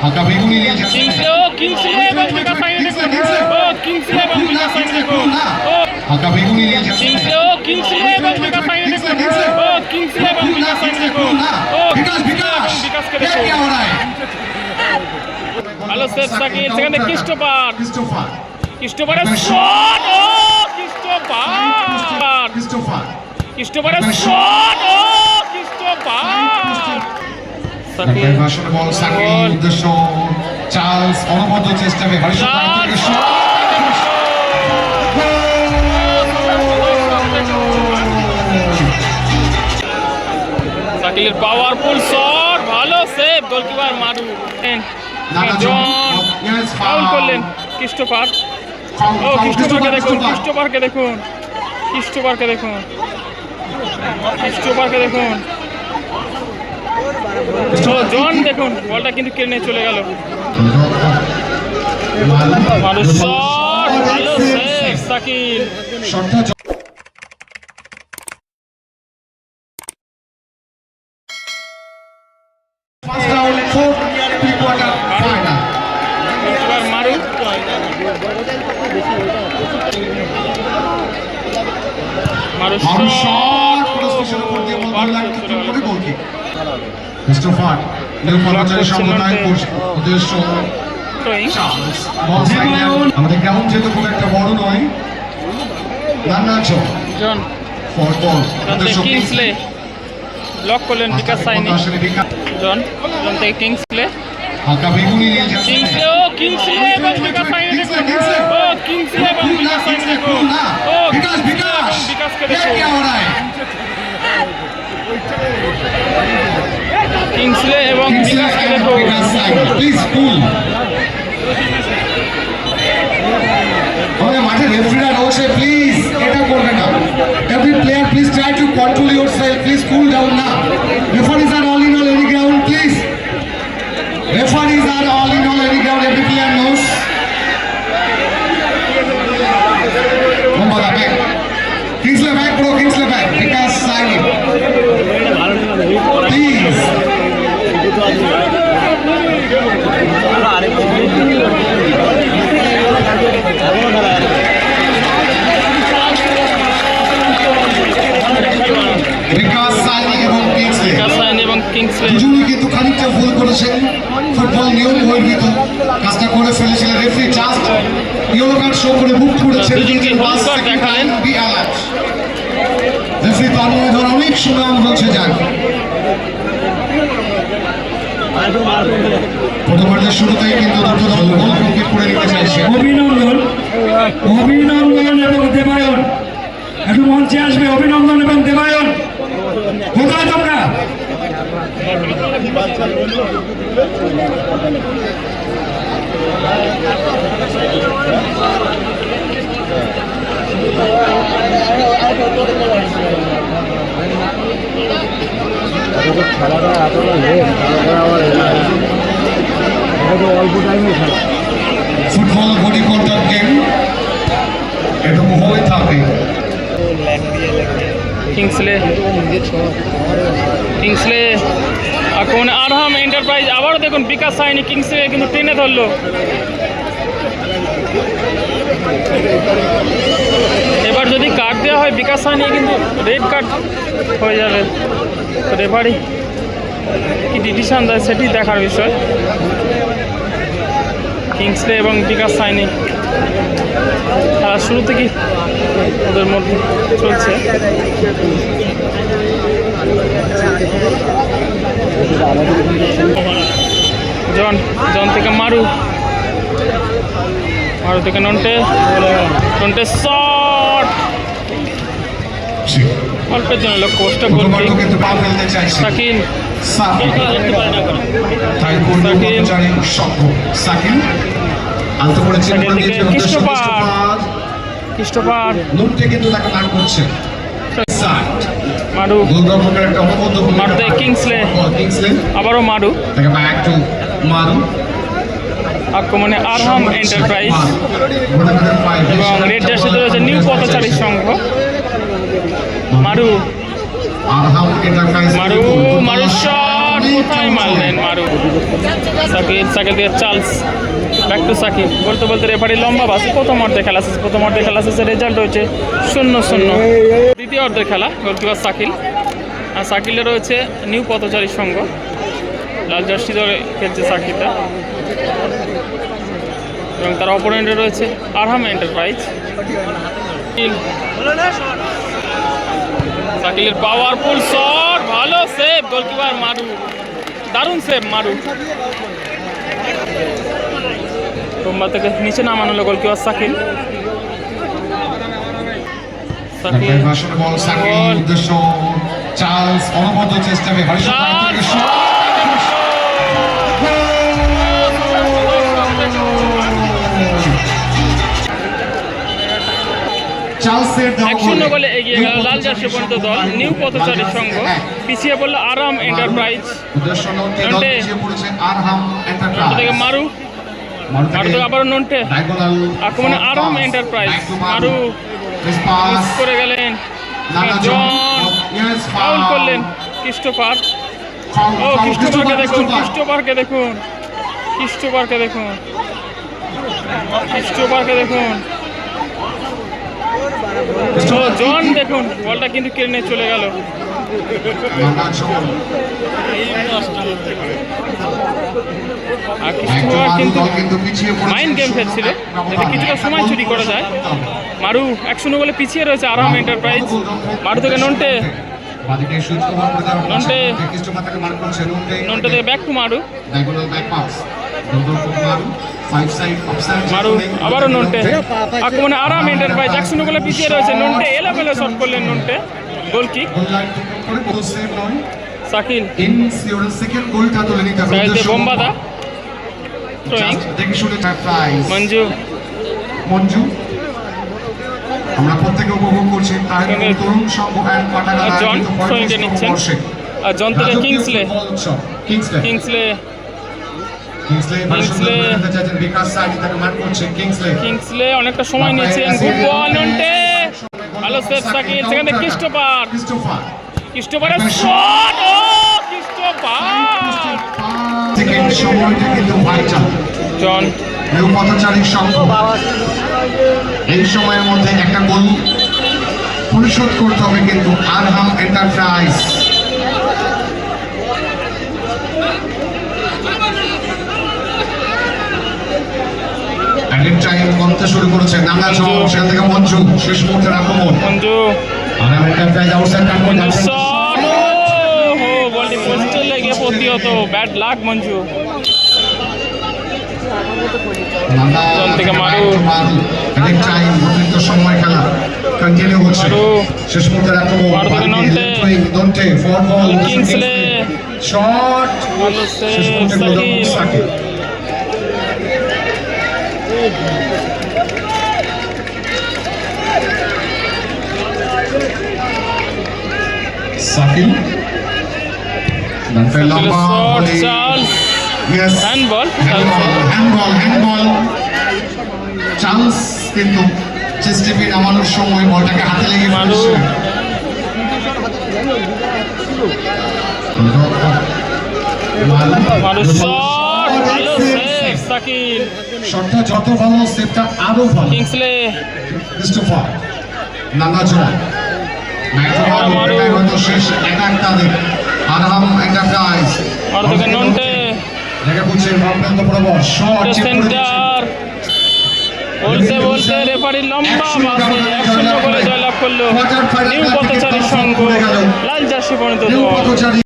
ফাঁকা বেগুনি নিয়ে যাচ্ছে ফাঁকা বেগুনি নিয়ে যাচ্ছে বিকাশ বিকাশ ভালো সেফ সাকিব সেখানে কৃষ্ণপাঠ কৃষ্ণপাঠ কৃষ্ণপাঠের শট ও কৃষ্ণপাঠ কৃষ্ণপাঠ কৃষ্ণপাঠের শট ও কৃষ্ণপাঠ সাকিব ভাষণে বল সাকিব উদ্দেশ্য চার্লস অনবদ্য চেষ্টা করে হরিশ সাকিলের পাওয়ারফুল শট ভালো সেভ গোলকিপার মারু। ফাউল করলেন ক্রিস্টোফার ও ক্রিস্টোফারকে দেখুন ক্রিস্টোফারকে দেখুন ক্রিস্টোফারকে দেখুন। ক্রিস্টোফারকে দেখুন। জন দেখুন বলটা কিন্তু কেড়ে চলে গেল ভালো শট ভালো সেভ. এবার মারু মারু ভালো শট শট ক্রস পিছনে উপর দিয়ে ball bar line kick Christopher new কর্মচারী। কোচ উদ্দেশ্য আমাদের গ্রাউন্ড যেহেতু খুব একটা বড় নয়। নান্নাচো জন থেকে কিংসলে ব্লক করলেন বিকাশ সাইনি। জন জন থেকে কিংসলে হালকা বেগুনি নিয়ে যাচ্ছে। কিংসলে ও কিংসলে এবং বিকাশ সাইনি দেখুন। ও কিংসলে এবং বিকাশ সাইনি দেখুন। ও বিকাশ বিকাশ। বিকাশকে ये কিংসলে এবং বিকাশ আমাদের মাঠে রেফারিরা রয়েছে প্লিজ এটা করবে না। Every player please try to control yourself please cool down না। রেফারিজ সুনাম হচ্ছে যান প্রথমার্ধের শুরুতেই কিন্তু করে নিতে চাইছে। অভিনন্দন। অভিনন্দন এবং দেবায়ন। একটু মঞ্চে আসবে অভিনন্দন এবং দেবায়ন কোথায় তোমরা খেলাটা এতটা লেট তারপরে আবার এটা তো অল্প টাইমে খেলা। ফুটবল বডি কন্ট্যাক্ট গেম এটা হয়ে থাকে কিংসলে কিংসলে এখন আরহাম এন্টারপ্রাইজ আবারও দেখুন বিকাশ সাইনি কিংসলে কিন্তু টেনে ধরলো। এবার যদি কার্ড দেওয়া হয় বিকাশ সাইনি কিন্তু রেড কার্ড হয়ে যাবে। রেফারি কি ডিসিশন দেয় সেটি দেখার বিষয়। কিংসলে এবং বিকাশ সাইনি খেলার শুরু থেকেই ওদের মধ্যে চলছে। জন জন থেকে মারু। মারু থেকে নন্টে নন্টে শট! অল্পের জন্য লক্ষ্য পোস্টটা গোল প্রথমার্ধ তাই কর্মচারী সভ্য। সাকিব আলতো কৃষ্ণপাল। কিন্তু তাকে করছে। মারতে। কিংসলে। আবারও মারু। তাকে ব্যাক টু মারু। আক্রমণে আরহাম এন্টারপ্রাইজ এবং রেড জার্সিতে রয়েছে নিউ পথচারী সংঘ। মারু। আরহাম মারু মারু শট কোথায় মারলেন মারু? সাকিব সাকিব দিয়ে চার্লস ব্যাক টু সাকিব। বলতে বলতে রেফারি লম্বা বাস প্রথম অর্ধে খেলা শেষ। প্রথম অর্ধে খেলা শেষে রেজাল্ট হয়েছে শূন্য শূন্য। দ্বিতীয় অর্ধের খেলা গোলকিপার সাকিল। আর সাকিলে রয়েছে নিউ পথচারী সংঘ। লাল জার্সি ধরে খেলছে সাকিবটা। এবং তার অপোনেন্টে রয়েছে আরহাম এন্টারপ্রাইজ সাকিলের পাওয়ারফুল শট ভালো সেভ গোলকিপার মারু দারুণ সেভ মারু। তোমরা থেকে নিচে নামানো হলো গোলকিপার সাকিল সাকিল ভাষণ বল সাকিল উদ্দেশ্য চার্লস অনবদ্য চেষ্টা এক শূন্য গোলে এগিয়ে গেল লাল জার্সি পর্যন্ত দল নিউ পথচারী সংঘ। পিছিয়ে পড়ল আরাম এন্টারপ্রাইজ। থেকে মারু। মারু থেকে আবারও নন্টে। আক্রমণে আরহাম এন্টারপ্রাইজ। মারু করে গেলেন। জন। ফাউল করলেন ক্রিস্টোফার। ও ক্রিস্টোফারকে দেখুন ক্রিস্টোফারকে দেখুন। ক্রিস্টোফারকে দেখুন। ক্রিস্টোফারকে দেখুন। জন দেখুন বলটা কিন্তু কেড়ে নিয়ে চলে গেল। আর কিন্তু মাইন্ড গেম খেলছিল। যাতে কিছুটা সময় চুরি করা যায়। মারু এক শূন্য বলে পিছিয়ে রয়েছে আরাম এন্টারপ্রাইজ মারু থেকে নন্টে। নন্টে। নন্টে। থেকে ব্যাক টু মারু। মারু আবারও নন্টে। আক্রমণে আরাম এন্টারপ্রাইজ এক শূন্য বলে পিছিয়ে রয়েছে। নন্টে এলোমেলো শট করলেন নন্টে। Goal kick Sakil. বোম্বাদা। মঞ্জু। মঞ্জু। আমরা প্রত্যেকে উপভোগ করছি। তার তরুণ সংঘ অ্যান্ড পাটাগালা জন নিচ্ছেন। আর জন থেকে রাজকীয় কিংসলে কিংসলে কিংসলে কিংসলে অনেকটা সময় নন্টে। ভালো সেভ সাকিল সেখানে ক্রিস্টোফার। ক্রিস্টোফার। ক্রিস্টোফারের শট! ও ক্রিস্টোফার! সেকেন্ড কিন্তু ভাইটাল জন। নিউ পথচারী সংঘ এই সময়ের মধ্যে একটা গোল। পরিশোধ করতে হবে কিন্তু আরহাম এন্টারপ্রাইজ। টাইম কমতে শুরু করেছে নানা জন সেখান থেকে মঞ্জু শেষ মুহূর্তের আক্রমণ মঞ্জু। আরহাম এন্টারপ্রাইজ আউটসাইড ও হো বলটি পোস্টে লেগে প্রতিহত। Bad luck Manju. থেকে মারু। টাইম অতিরিক্ত সময় খেলা। কন্টিনিউ হচ্ছে। শেষ আক্রমণ ফর বল কিংসলে। শট শেষ মুহূর্তে সাকিল সাকিব ডানফে লম্বা Charles yes handball handball handball chance কিন্তু চেস্টেপি নামানোর সময় বলটাকে হাতে লেগে মারু। ফেলেছে। শটটা যত ভালো সেভটা আরও ভালো। কিংসলে ক্রিস্টোফার নানা জয় বলতে বলতে রেফারি লম্বা মাসে এক শূন্য করে জয়লাভ করল। নিউ পথচারীর সঙ্গ লাল জার্সি পর্যন্ত